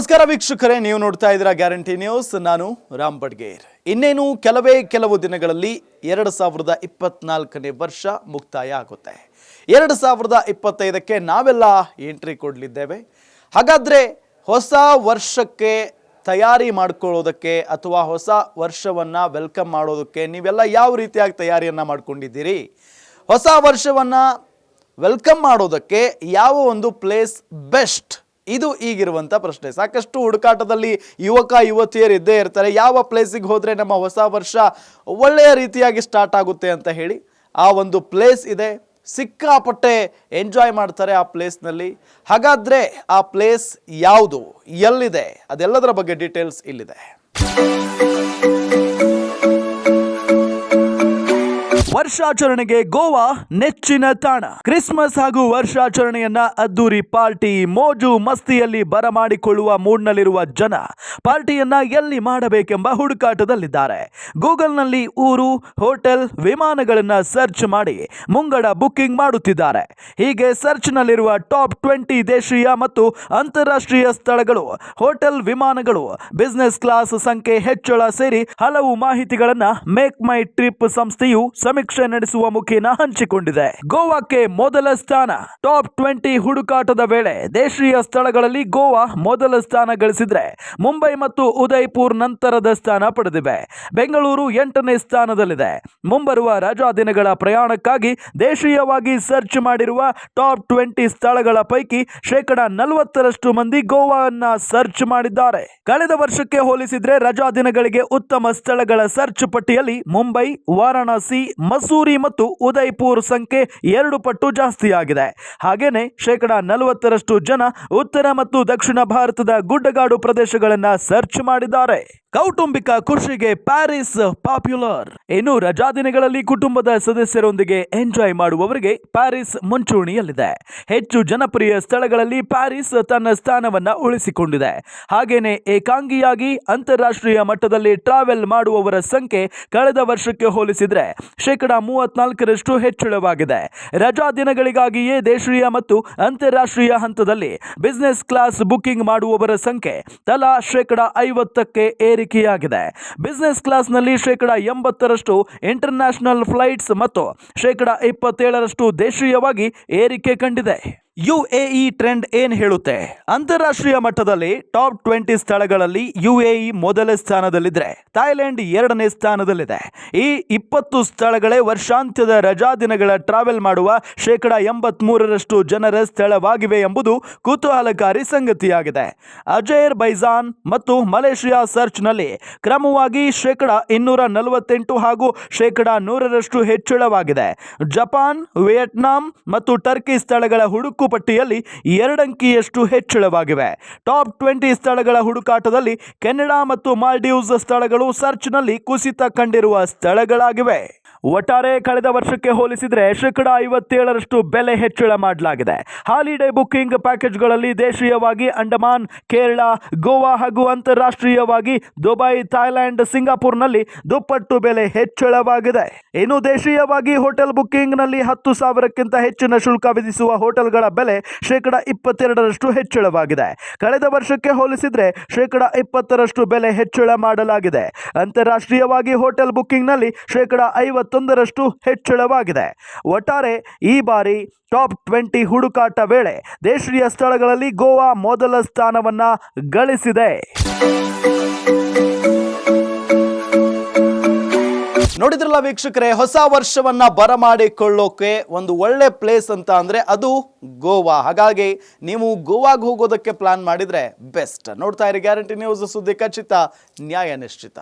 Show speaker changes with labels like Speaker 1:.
Speaker 1: ನಮಸ್ಕಾರ ವೀಕ್ಷಕರೇ, ನೀವು ನೋಡ್ತಾ ಇದ್ದೀರಾ ಗ್ಯಾರಂಟಿ ನ್ಯೂಸ್. ನಾನು ರಾಮ್ ಬಡ್ಗೇರ್. ಇನ್ನೇನು ಕೆಲವೇ ಕೆಲವು ದಿನಗಳಲ್ಲಿ ಎರಡು ಸಾವಿರದ ಇಪ್ಪತ್ನಾಲ್ಕನೇ ವರ್ಷ ಮುಕ್ತಾಯ ಆಗುತ್ತೆ. ಎರಡು ಸಾವಿರದ ಇಪ್ಪತ್ತೈದಕ್ಕೆ ನಾವೆಲ್ಲ ಎಂಟ್ರಿ ಕೊಡಲಿದ್ದೇವೆ. ಹಾಗಾದರೆ ಹೊಸ ವರ್ಷಕ್ಕೆ ತಯಾರಿ ಮಾಡ್ಕೊಳ್ಳೋದಕ್ಕೆ ಅಥವಾ ಹೊಸ ವರ್ಷವನ್ನು ವೆಲ್ಕಮ್ ಮಾಡೋದಕ್ಕೆ ನೀವೆಲ್ಲ ಯಾವ ರೀತಿಯಾಗಿ ತಯಾರಿಯನ್ನು ಮಾಡ್ಕೊಂಡಿದ್ದೀರಿ? ಹೊಸ ವರ್ಷವನ್ನು ವೆಲ್ಕಮ್ ಮಾಡೋದಕ್ಕೆ ಯಾವ ಒಂದು ಪ್ಲೇಸ್ ಬೆಸ್ಟ್ ಇದು ಈಗಿರುವಂಥ ಪ್ರಶ್ನೆ. ಸಾಕಷ್ಟು ಹುಡುಕಾಟದಲ್ಲಿ ಯುವಕ, ಯುವತಿಯರು ಇದ್ದೇ ಇರ್ತಾರೆ. ಯಾವ ಪ್ಲೇಸಿಗೆ ಹೋದರೆ ನಮ್ಮ ಹೊಸ ವರ್ಷ ಒಳ್ಳೆಯ ರೀತಿಯಾಗಿ ಸ್ಟಾರ್ಟ್ ಆಗುತ್ತೆ ಅಂತ ಹೇಳಿ ಆ ಒಂದು ಪ್ಲೇಸ್ ಇದೆ. ಸಿಕ್ಕಾಪಟ್ಟೆ ಎಂಜಾಯ್ ಮಾಡ್ತಾರೆ ಆ ಪ್ಲೇಸ್ನಲ್ಲಿ ಹಾಗಾದರೆ ಆ ಪ್ಲೇಸ್ ಯಾವುದು? ಎಲ್ಲಿದೆ? ಅದೆಲ್ಲದರ ಬಗ್ಗೆ ಡೀಟೇಲ್ಸ್ ಇಲ್ಲಿದೆ. ವರ್ಷಾಚರಣೆಗೆ ಗೋವಾ ನೆಚ್ಚಿನ ತಾಣ. ಕ್ರಿಸ್ಮಸ್ ಹಾಗೂ ವರ್ಷಾಚರಣೆಯನ್ನ ಅದ್ದೂರಿ ಪಾರ್ಟಿ ಮೋಜು ಮಸ್ತಿಯಲ್ಲಿ ಬರಮಾಡಿಕೊಳ್ಳುವ ಮೂಡ್ನಲ್ಲಿರುವ ಜನ ಪಾರ್ಟಿಯನ್ನ ಎಲ್ಲಿ ಮಾಡಬೇಕೆಂಬ ಹುಡುಕಾಟದಲ್ಲಿದ್ದಾರೆ. ಗೂಗಲ್ನಲ್ಲಿ ಊರು, ಹೋಟೆಲ್, ವಿಮಾನಗಳನ್ನ ಸರ್ಚ್ ಮಾಡಿ ಮುಂಗಡ ಬುಕ್ಕಿಂಗ್ ಮಾಡುತ್ತಿದ್ದಾರೆ. ಹೀಗೆ ಸರ್ಚ್ನಲ್ಲಿರುವ ಟಾಪ್ ಟ್ವೆಂಟಿ ದೇಶೀಯ ಮತ್ತು ಅಂತಾರಾಷ್ಟ್ರೀಯ ಸ್ಥಳಗಳು, ಹೋಟೆಲ್ ವಿಮಾನಗಳು, ಬಿಸಿನೆಸ್ ಕ್ಲಾಸ್ ಸಂಖ್ಯೆ ಹೆಚ್ಚಳ ಸೇರಿ ಹಲವು ಮಾಹಿತಿಗಳನ್ನು ಮೇಕ್ ಮೈ ಟ್ರಿಪ್ ಸಂಸ್ಥೆಯು ಸಮೀಕ್ಷೆ ನಡೆಸುವ ಮುಖೇನ ಹಂಚಿಕೊಂಡಿದೆ. ಗೋವಾಕ್ಕೆ ಮೊದಲ ಸ್ಥಾನ. ಟಾಪ್ ಟ್ವೆಂಟಿ ಹುಡುಕಾಟದ ವೇಳೆ ದೇಶೀಯ ಸ್ಥಳಗಳಲ್ಲಿ ಗೋವಾ ಮೊದಲ ಸ್ಥಾನ ಗಳಿಸಿದ್ರೆ ಮುಂಬೈ ಮತ್ತು ಉದಯ್ಪುರ್ ನಂತರದ ಸ್ಥಾನ ಪಡೆದಿವೆ. ಬೆಂಗಳೂರು ಎಂಟನೇ ಸ್ಥಾನದಲ್ಲಿದೆ. ಮುಂಬರುವ ರಜಾ ದಿನಗಳ ಪ್ರಯಾಣಕ್ಕಾಗಿ ದೇಶೀಯವಾಗಿ ಸರ್ಚ್ ಮಾಡಿರುವ ಟಾಪ್ ಟ್ವೆಂಟಿ ಸ್ಥಳಗಳ ಪೈಕಿ ಶೇಕಡ ನಲವತ್ತರಷ್ಟು ಮಂದಿ ಗೋವಾವನ್ನ ಸರ್ಚ್ ಮಾಡಿದ್ದಾರೆ. ಕಳೆದ ವರ್ಷಕ್ಕೆ ಹೋಲಿಸಿದ್ರೆ ರಜಾ ದಿನಗಳಿಗೆ ಉತ್ತಮ ಸ್ಥಳಗಳ ಸರ್ಚ್ ಪಟ್ಟಿಯಲ್ಲಿ ಮುಂಬೈ, ವಾರಾಣಸಿ ಮಸೂರಿ ಮತ್ತು ಉದಯ್ಪುರ್ ಸಂಖ್ಯೆ ಎರಡು ಪಟ್ಟು ಜಾಸ್ತಿಯಾಗಿದೆ. ಹಾಗೆಯೇ ಶೇಕಡ ನಲವತ್ತರಷ್ಟು ಜನ ಉತ್ತರ ಮತ್ತು ದಕ್ಷಿಣ ಭಾರತದ ಗುಡ್ಡಗಾಡು ಪ್ರದೇಶಗಳನ್ನು ಸರ್ಚ್ ಮಾಡಿದ್ದಾರೆ. ಕೌಟುಂಬಿಕ ಖುಷಿಗೆ ಪ್ಯಾರಿಸ್ ಪಾಪ್ಯುಲರ್. ಇನ್ನು ರಜಾ ದಿನಗಳಲ್ಲಿ ಕುಟುಂಬದ ಸದಸ್ಯರೊಂದಿಗೆ ಎಂಜಾಯ್ ಮಾಡುವವರಿಗೆ ಪ್ಯಾರಿಸ್ ಮುಂಚೂಣಿಯಲ್ಲಿದೆ. ಹೆಚ್ಚು ಜನಪ್ರಿಯ ಸ್ಥಳಗಳಲ್ಲಿ ಪ್ಯಾರಿಸ್ ತನ್ನ ಸ್ಥಾನವನ್ನ ಉಳಿಸಿಕೊಂಡಿದೆ. ಹಾಗೆಯೇ ಏಕಾಂಗಿಯಾಗಿ ಅಂತಾರಾಷ್ಟ್ರೀಯ ಮಟ್ಟದಲ್ಲಿ ಟ್ರಾವೆಲ್ ಮಾಡುವವರ ಸಂಖ್ಯೆ ಕಳೆದ ವರ್ಷಕ್ಕೆ ಹೋಲಿಸಿದರೆ ಶೇಕಡಾ ಮೂವತ್ನಾಲ್ಕರಷ್ಟು ಹೆಚ್ಚಳವಾಗಿದೆ. ರಜಾ ದಿನಗಳಿಗಾಗಿಯೇ ದೇಶೀಯ ಮತ್ತು ಅಂತಾರಾಷ್ಟ್ರೀಯ ಹಂತದಲ್ಲಿ ಬಿಸಿನೆಸ್ ಕ್ಲಾಸ್ ಬುಕ್ಕಿಂಗ್ ಮಾಡುವವರ ಸಂಖ್ಯೆ ತಲಾ ಶೇಕಡ ಐವತ್ತಕ್ಕೆ ಏರಿಕೆಯಾಗಿದೆ ಬಿಸಿನೆಸ್ ಕ್ಲಾಸ್ನಲ್ಲಿ ಶೇಕಡ ಎಂಬತ್ತರಷ್ಟು ಇಂಟರ್ನ್ಯಾಷನಲ್ ಫ್ಲೈಟ್ಸ್ ಮತ್ತು ಶೇಕಡ ಇಪ್ಪತ್ತೇಳರಷ್ಟು ದೇಶೀಯವಾಗಿ ಏರಿಕೆ ಕಂಡಿದೆ. ಯು ಎ ಇ ಟ್ರೆಂಡ್ ಏನ್ ಹೇಳುತ್ತೆ? ಅಂತಾರಾಷ್ಟ್ರೀಯ ಮಟ್ಟದಲ್ಲಿ ಟಾಪ್ ಟ್ವೆಂಟಿ ಸ್ಥಳಗಳಲ್ಲಿ ಯು ಎ ಇ ಮೊದಲ ಸ್ಥಾನದಲ್ಲಿದ್ದರೆ ಥಾಯ್ಲೆಂಡ್ ಎರಡನೇ ಸ್ಥಾನದಲ್ಲಿದೆ. ಈ ಇಪ್ಪತ್ತು ಸ್ಥಳಗಳೇ ವರ್ಷಾಂತ್ಯದ ರಜಾ ದಿನಗಳ ಟ್ರಾವೆಲ್ ಮಾಡುವ ಶೇಕಡ ಎಂಬತ್ಮೂರರಷ್ಟು ಜನರ ಸ್ಥಳವಾಗಿವೆ ಎಂಬುದು ಕುತೂಹಲಕಾರಿ ಸಂಗತಿಯಾಗಿದೆ. ಅಜೇರ್ ಬೈಜಾನ್ ಮತ್ತು ಮಲೇಷಿಯಾ ಸರ್ಚ್ನಲ್ಲಿ ಕ್ರಮವಾಗಿ ಶೇಕಡ ಇನ್ನೂರ ನಲವತ್ತೆಂಟು ಹಾಗೂ ಶೇಕಡ ನೂರರಷ್ಟು ಹೆಚ್ಚಳವಾಗಿದೆ. ಜಪಾನ್, ವಿಯೆಟ್ನಾಂ ಮತ್ತು ಟರ್ಕಿ ಸ್ಥಳಗಳ ಹುಡುಕು ಪಟ್ಟಿಯಲ್ಲಿ ಎರಡಂಕಿಯಷ್ಟು ಹೆಚ್ಚಳವಾಗಿವೆ. ಟಾಪ್ ಟ್ವೆಂಟಿ ಸ್ಥಳಗಳ ಹುಡುಕಾಟದಲ್ಲಿ ಕೆನಡಾ ಮತ್ತು ಮಾಲ್ಡೀವ್ಸ್ ಸ್ಥಳಗಳು ಸರ್ಚ್ನಲ್ಲಿ ಕುಸಿತ ಕಂಡಿರುವ ಸ್ಥಳಗಳಾಗಿವೆ. ಒಟ್ಟಾರೆ ಕಳೆದ ವರ್ಷಕ್ಕೆ ಹೋಲಿಸಿದರೆ ಶೇಕಡ ಐವತ್ತೇಳರಷ್ಟು ಬೆಲೆ ಹೆಚ್ಚಳ ಮಾಡಲಾಗಿದೆ. ಹಾಲಿಡೇ ಬುಕ್ಕಿಂಗ್ ಪ್ಯಾಕೇಜ್ಗಳಲ್ಲಿ ದೇಶೀಯವಾಗಿ ಅಂಡಮಾನ್, ಕೇರಳ, ಗೋವಾ ಹಾಗೂ ಅಂತಾರಾಷ್ಟ್ರೀಯವಾಗಿ ದುಬೈ, ಥಾಯ್ಲೆಂಡ್, ಸಿಂಗಾಪುರ್ನಲ್ಲಿ ದುಪ್ಪಟ್ಟು ಬೆಲೆ ಹೆಚ್ಚಳವಾಗಿದೆ. ಇನ್ನು ದೇಶೀಯವಾಗಿ ಹೋಟೆಲ್ ಬುಕ್ಕಿಂಗ್ನಲ್ಲಿ ಹತ್ತು ಸಾವಿರಕ್ಕಿಂತ ಹೆಚ್ಚಿನ ಶುಲ್ಕ ವಿಧಿಸುವ ಹೋಟೆಲ್ಗಳ ಬೆಲೆ ಶೇಕಡ ಇಪ್ಪತ್ತೆರಡರಷ್ಟು ಹೆಚ್ಚಳವಾಗಿದೆ. ಕಳೆದ ವರ್ಷಕ್ಕೆ ಹೋಲಿಸಿದರೆ ಶೇಕಡ ಇಪ್ಪತ್ತರಷ್ಟು ಬೆಲೆ ಹೆಚ್ಚಳ ಮಾಡಲಾಗಿದೆ. ಅಂತಾರಾಷ್ಟ್ರೀಯವಾಗಿ ಹೋಟೆಲ್ ಬುಕ್ಕಿಂಗ್ನಲ್ಲಿ ಶೇಕಡ ಐವತ್ತೊಂದರಷ್ಟು ಹೆಚ್ಚಳವಾಗಿದೆ. ಒಟ್ಟಾರೆ ಈ ಬಾರಿ ಟಾಪ್ ಟ್ವೆಂಟಿ ಹುಡುಕಾಟ ವೇಳೆ ದೇಶೀಯ ಸ್ಥಳಗಳಲ್ಲಿ ಗೋವಾ ಮೊದಲ ಸ್ಥಾನವನ್ನ ಗಳಿಸಿದೆ. ನೋಡಿದ್ರಲ್ಲ ವೀಕ್ಷಕರೇ, ಹೊಸ ವರ್ಷವನ್ನ ಬರಮಾಡಿಕೊಳ್ಳೋಕೆ ಒಂದು ಒಳ್ಳೆ ಪ್ಲೇಸ್ ಅಂತ ಅಂದ್ರೆ ಅದು ಗೋವಾ. ಹಾಗಾಗಿ ನೀವು ಗೋವಾಗೆ ಹೋಗೋದಕ್ಕೆ ಪ್ಲಾನ್ ಮಾಡಿದ್ರೆ ಬೆಸ್ಟ್ ನೋಡ್ತಾ ಇರಿ ಗ್ಯಾರಂಟಿ ನ್ಯೂಸ್ ಸುದ್ದಿ ಖಚಿತ, ನ್ಯಾಯ ನಿಶ್ಚಿತ.